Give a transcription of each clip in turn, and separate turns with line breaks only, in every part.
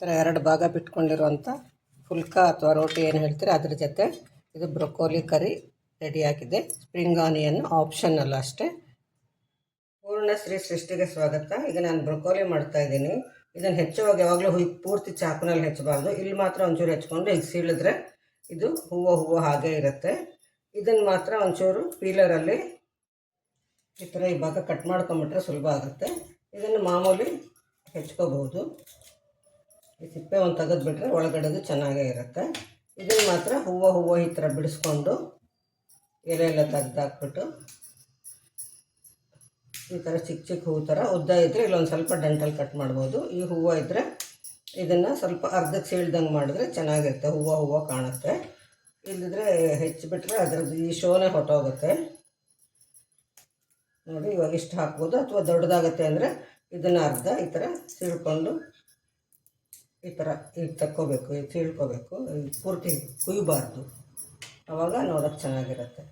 ಥರ ಎರಡು ಭಾಗ ಬಿಟ್ಕೊಂಡಿರುವಂಥ ಫುಲ್ಕ ಅಥವಾ ರೋಟಿ ಏನು ಹೇಳ್ತೀರಿ ಅದ್ರ ಜೊತೆ ಇದು ಬ್ರೊಕೋಲಿ ಕರಿ ರೆಡಿಯಾಗಿದೆ ಸ್ಪ್ರಿಂಗ್ ಆನಿಯನ್ ಆಪ್ಷನಲ್ಲ ಅಷ್ಟೇ. ಪೂರ್ಣ ಶ್ರೀ ಸೃಷ್ಟಿಗೆ ಸ್ವಾಗತ. ಈಗ ನಾನು ಬ್ರೊಕೋಲಿ ಮಾಡ್ತಾ ಇದ್ದೀನಿ. ಇದನ್ನು ಹೆಚ್ಚುವಾಗ ಯಾವಾಗಲೂ ಹುಯ್ ಪೂರ್ತಿ ಚಾಕುನಲ್ಲಿ ಹೆಚ್ಚಬಾರ್ದು. ಇಲ್ಲಿ ಮಾತ್ರ ಒಂಚೂರು ಹೆಚ್ಕೊಂಡು ಈಗ ಸೀಳಿದ್ರೆ ಇದು ಹೂವು ಹೂವು ಹಾಗೆ ಇರುತ್ತೆ. ಇದನ್ನು ಮಾತ್ರ ಒಂಚೂರು ಪೀಲರಲ್ಲಿ ಈ ಥರ ಈ ಭಾಗ ಕಟ್ ಮಾಡ್ಕೊಂಬಿಟ್ರೆ ಸುಲಭ ಆಗುತ್ತೆ. ಇದನ್ನು ಮಾಮೂಲಿ ಹೆಚ್ಕೋಬಹುದು ಈ ಸಿಪ್ಪೆ ಒಂದು ತೆಗೆದುಬಿಟ್ರೆ ಒಳಗಡೆದು ಚೆನ್ನಾಗೇ ಇರುತ್ತೆ. ಇದನ್ನು ಮಾತ್ರ ಹೂವು ಹೂವು ಈ ಥರ ಬಿಡಿಸ್ಕೊಂಡು ಎಲೆ ಎಲ್ಲ ತೆಗ್ದಾಕ್ಬಿಟ್ಟು ಈ ಥರ ಚಿಕ್ಕ ಚಿಕ್ಕ ಹೂವು ಥರ ಉದ್ದ ಇದ್ದರೆ ಇಲ್ಲೊಂದು ಸ್ವಲ್ಪ ಡೆಂಟಲ್ ಕಟ್ ಮಾಡ್ಬೋದು. ಈ ಹೂವು ಇದ್ದರೆ ಇದನ್ನು ಸ್ವಲ್ಪ ಅರ್ಧಕ್ಕೆ ಸೀಳ್ದಂಗೆ ಮಾಡಿದ್ರೆ ಚೆನ್ನಾಗಿರುತ್ತೆ, ಹೂವು ಹೂವು ಕಾಣುತ್ತೆ. ಇಲ್ಲದಿದ್ರೆ ಹೆಚ್ಚಿಬಿಟ್ರೆ ಅದರದ್ದು ಈ ಶೋನೇ ಹೊಟ್ಟೋಗುತ್ತೆ ನೋಡಿ ಇವಾಗ ಇಷ್ಟು ಹಾಕ್ಬೋದು ಅಥವಾ ದೊಡ್ಡದಾಗುತ್ತೆ ಅಂದರೆ ಇದನ್ನು ಅರ್ಧ ಈ ಥರ ಸೀಳ್ಕೊಂಡು ಈ ಥರ ಇದು ತಕ್ಕೋಬೇಕು, ಈ ಪೂರ್ತಿ ಕುಯ್ಯಬಾರ್ದು ಆವಾಗ ನೋಡೋಕ್ಕೆ ಚೆನ್ನಾಗಿರುತ್ತೆ.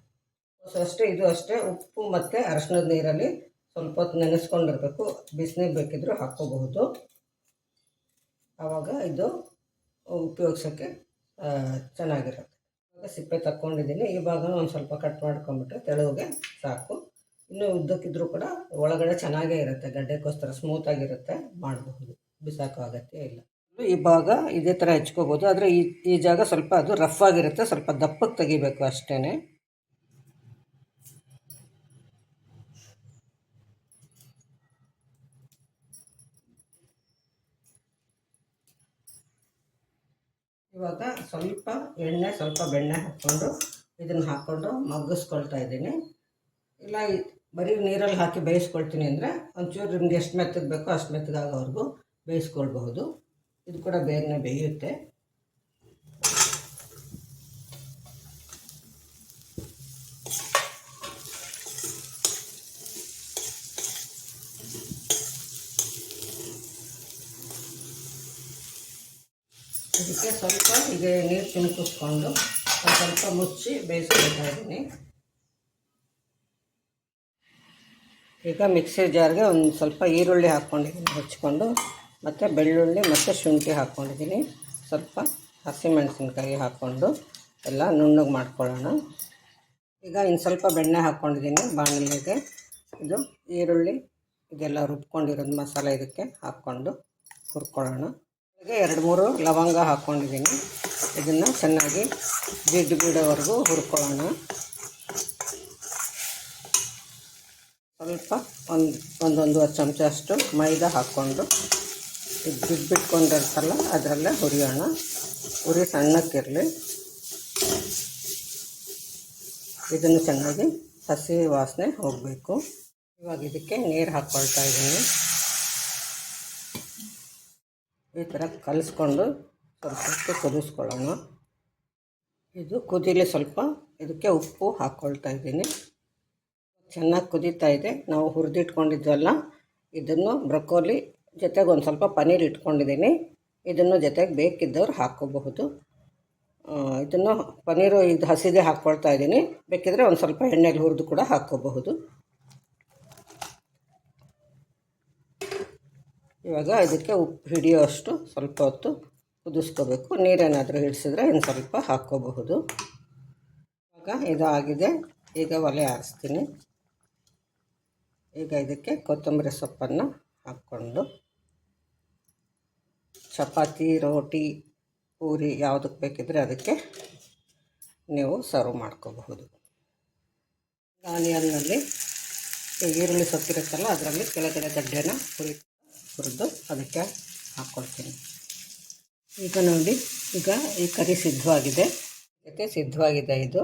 ಸೊ ಅಷ್ಟೇ, ಇದು ಅಷ್ಟೇ, ಉಪ್ಪು ಮತ್ತು ಅರಶಿನದ ನೀರಲ್ಲಿ ಸ್ವಲ್ಪ ಹೊತ್ತು ನೆನೆಸ್ಕೊಂಡಿರ್ಬೇಕು. ಬಿಸಿನೀರು ಬೇಕಿದ್ದರೂ ಹಾಕ್ಕೋಬಹುದು. ಆವಾಗ ಇದು ಉಪಯೋಗಿಸೋಕ್ಕೆ ಚೆನ್ನಾಗಿರುತ್ತೆ. ಇವಾಗ ಸಿಪ್ಪೆ ತಕ್ಕೊಂಡಿದ್ದೀನಿ. ಈ ಒಂದು ಸ್ವಲ್ಪ ಕಟ್ ಮಾಡ್ಕೊಂಬಿಟ್ರೆ ತೆಳುವಿಗೆ ಸಾಕು. ಇನ್ನೂ ಉದ್ದಕ್ಕಿದ್ರೂ ಕೂಡ ಒಳಗಡೆ ಚೆನ್ನಾಗೇ ಇರುತ್ತೆ. ಗಡ್ಡೆಗೋಸ್ಕರ ಸ್ಮೂತಾಗಿರುತ್ತೆ ಮಾಡಬಹುದು. ಬಿಸಾಕೋ ಅಗತ್ಯ ಇಲ್ಲ. ಈ ಭಾಗ ಇದೇ ಥರ ಹೆಚ್ಕೋಬೋದು. ಆದರೆ ಈ ಈ ಜಾಗ ಸ್ವಲ್ಪ ಅದು ರಫ್ ಆಗಿರುತ್ತೆ. ಸ್ವಲ್ಪ ದಪ್ಪಕ್ಕೆ ತೆಗಿಬೇಕು ಅಷ್ಟೇ ಇವಾಗ ಸ್ವಲ್ಪ ಎಣ್ಣೆ, ಸ್ವಲ್ಪ ಬೆಣ್ಣೆ ಹಾಕ್ಕೊಂಡು ಇದನ್ನು ಹಾಕ್ಕೊಂಡು ಮಗ್ಗಿಸ್ಕೊಳ್ತಾ ಇದ್ದೀನಿ. ಇಲ್ಲ ಬರೀ ನೀರಲ್ಲಿ ಹಾಕಿ ಬೇಯಿಸ್ಕೊಳ್ತೀನಿ ಅಂದರೆ ಒಂಚೂರು ನಿಮ್ಗೆ ಎಷ್ಟು ಮೆತ್ತಗೆ ಬೇಕೋ ಅಷ್ಟು ಮೆತ್ತಗಾಗೋವರೆಗೂ ಬೇಯಿಸ್ಕೊಳ್ಬಹುದು. ಇದು ಕೂಡ ಬೇಗನೆ ಬೇಯುತ್ತೆ. ಇದಕ್ಕೆ ಸ್ವಲ್ಪ ಹೀಗೆ ನೀರು ಚಿಮ್ಕಿಸ್ಕೊಂಡು ಒಂದು ಸ್ವಲ್ಪ ಮುಚ್ಚಿ ಬೇಯಿಸ್ಕೊಳ್ತಾ ಇದ್ದೀನಿ. ಈಗ ಮಿಕ್ಸಿ ಜಾರ್ಗೆ ಒಂದು ಸ್ವಲ್ಪ ಈರುಳ್ಳಿ ಹಾಕ್ಕೊಂಡಿದ್ದೀನಿ ಹೆಚ್ಕೊಂಡು ಮತ್ತು ಬೆಳ್ಳುಳ್ಳಿ ಮತ್ತು ಶುಂಠಿ ಹಾಕ್ಕೊಂಡಿದ್ದೀನಿ. ಸ್ವಲ್ಪ ಹಸಿಮೆಣಸಿನ್ಕಾಯಿ ಹಾಕ್ಕೊಂಡು ಎಲ್ಲ ನುಣ್ಣಗೆ ಮಾಡ್ಕೊಳ್ಳೋಣ. ಈಗ ಇನ್ನು ಸ್ವಲ್ಪ ಬೆಣ್ಣೆ ಹಾಕ್ಕೊಂಡಿದ್ದೀನಿ ಬಾಣಲೆಗೆ. ಇದು ಈರುಳ್ಳಿ, ಇದೆಲ್ಲ ರುಬ್ಕೊಂಡಿರೋದು ಮಸಾಲೆ ಇದಕ್ಕೆ ಹಾಕ್ಕೊಂಡು ಹುರ್ಕೊಳ್ಳೋಣ. ಹಾಗೆ ಎರಡು ಮೂರು ಲವಂಗ ಹಾಕ್ಕೊಂಡಿದ್ದೀನಿ. ಇದನ್ನು ಚೆನ್ನಾಗಿ ಜಿಡ್ಡು ಬಿಡೋವರೆಗೂ ಹುರ್ಕೊಳ್ಳೋಣ. ಸ್ವಲ್ಪ ಒಂದು, ಒಂದೊಂದುವರೆ ಚಮಚ ಅಷ್ಟು ಮೈದಾ ಹಾಕ್ಕೊಂಡು ಇದು ಅದರಲ್ಲೇ ಹುರಿಯೋಣ. ಉರಿ ಸಣ್ಣಕ್ಕಿರಲಿ. ಇದನ್ನು ಚೆನ್ನಾಗಿ ಹಸಿ ವಾಸನೆ ಹೋಗಬೇಕು. ಇವಾಗ ಇದಕ್ಕೆ ನೀರು ಹಾಕ್ಕೊಳ್ತಾ ಇದ್ದೀನಿ. ಈ ಥರ ಕಲಿಸ್ಕೊಂಡು ಸ್ವಲ್ಪ ಹೊತ್ತು ಕುದಿಸ್ಕೊಳ್ಳೋಣ. ಇದು ಕುದೀಲಿ ಸ್ವಲ್ಪ ಇದಕ್ಕೆ ಉಪ್ಪು ಹಾಕ್ಕೊಳ್ತಾ ಇದ್ದೀನಿ. ಚೆನ್ನಾಗಿ ಕುದೀತಾ ಇದೆ. ನಾವು ಹುರಿದಿಟ್ಕೊಂಡಿದ್ವಲ್ಲ, ಇದನ್ನು ಬ್ರೊಕೋಲಿ ಜೊತೆಗೆ ಒಂದು ಸ್ವಲ್ಪ ಪನ್ನೀರ್ ಇಟ್ಕೊಂಡಿದ್ದೀನಿ. ಇದನ್ನು ಜೊತೆಗೆ ಬೇಕಿದ್ದವ್ರು ಹಾಕ್ಕೋಬಹುದು. ಇದನ್ನು ಪನ್ನೀರು ಇದು ಹಸಿದೆ ಹಾಕ್ಕೊಳ್ತಾ ಇದ್ದೀನಿ. ಬೇಕಿದ್ರೆ ಒಂದು ಸ್ವಲ್ಪ ಎಣ್ಣೆಲಿ ಹುರಿದು ಕೂಡ ಹಾಕ್ಕೋಬಹುದು. ಇವಾಗ ಇದಕ್ಕೆ ಉಪ್ಪು ಹಿಡಿಯೋಷ್ಟು ಸ್ವಲ್ಪ ಹೊತ್ತು ಕುದಿಸ್ಕೋಬೇಕು. ನೀರೇನಾದರೂ ಹಿಡಿಸಿದ್ರೆ ಇನ್ನು ಸ್ವಲ್ಪ ಹಾಕ್ಕೋಬಹುದು. ಇವಾಗ ಇದಾಗಿದೆ. ಈಗ ಒಲೆ ಆರಿಸ್ತೀನಿ. ಈಗ ಇದಕ್ಕೆ ಕೊತ್ತಂಬರಿ ಸೊಪ್ಪನ್ನು ಹಾಕ್ಕೊಂಡು. ಚಪಾತಿ, ರೋಟಿ, ಪೂರಿ ಯಾವುದಕ್ಕೆ ಬೇಕಿದ್ರೆ ಅದಕ್ಕೆ ನೀವು ಸರ್ವ್ ಮಾಡ್ಕೋಬಹುದು. ಆನಿಯನ್ನಲ್ಲಿ ಈರುಳ್ಳಿ ಸೊಪ್ಪಿರುತ್ತಲ್ಲ, ಅದರಲ್ಲಿ ಕೆಳಗಡೆ ಗಡ್ಡೆನ ಹುರಿ ಹುರಿದು ಅದಕ್ಕೆ ಹಾಕ್ಕೊಳ್ತೀನಿ ಈಗ ನೋಡಿ, ಈಗ ಈ ಕರಿ ಸಿದ್ಧವಾಗಿದೆ. ಇದಕ್ಕೆ ಸಿದ್ಧವಾಗಿದೆ ಇದು?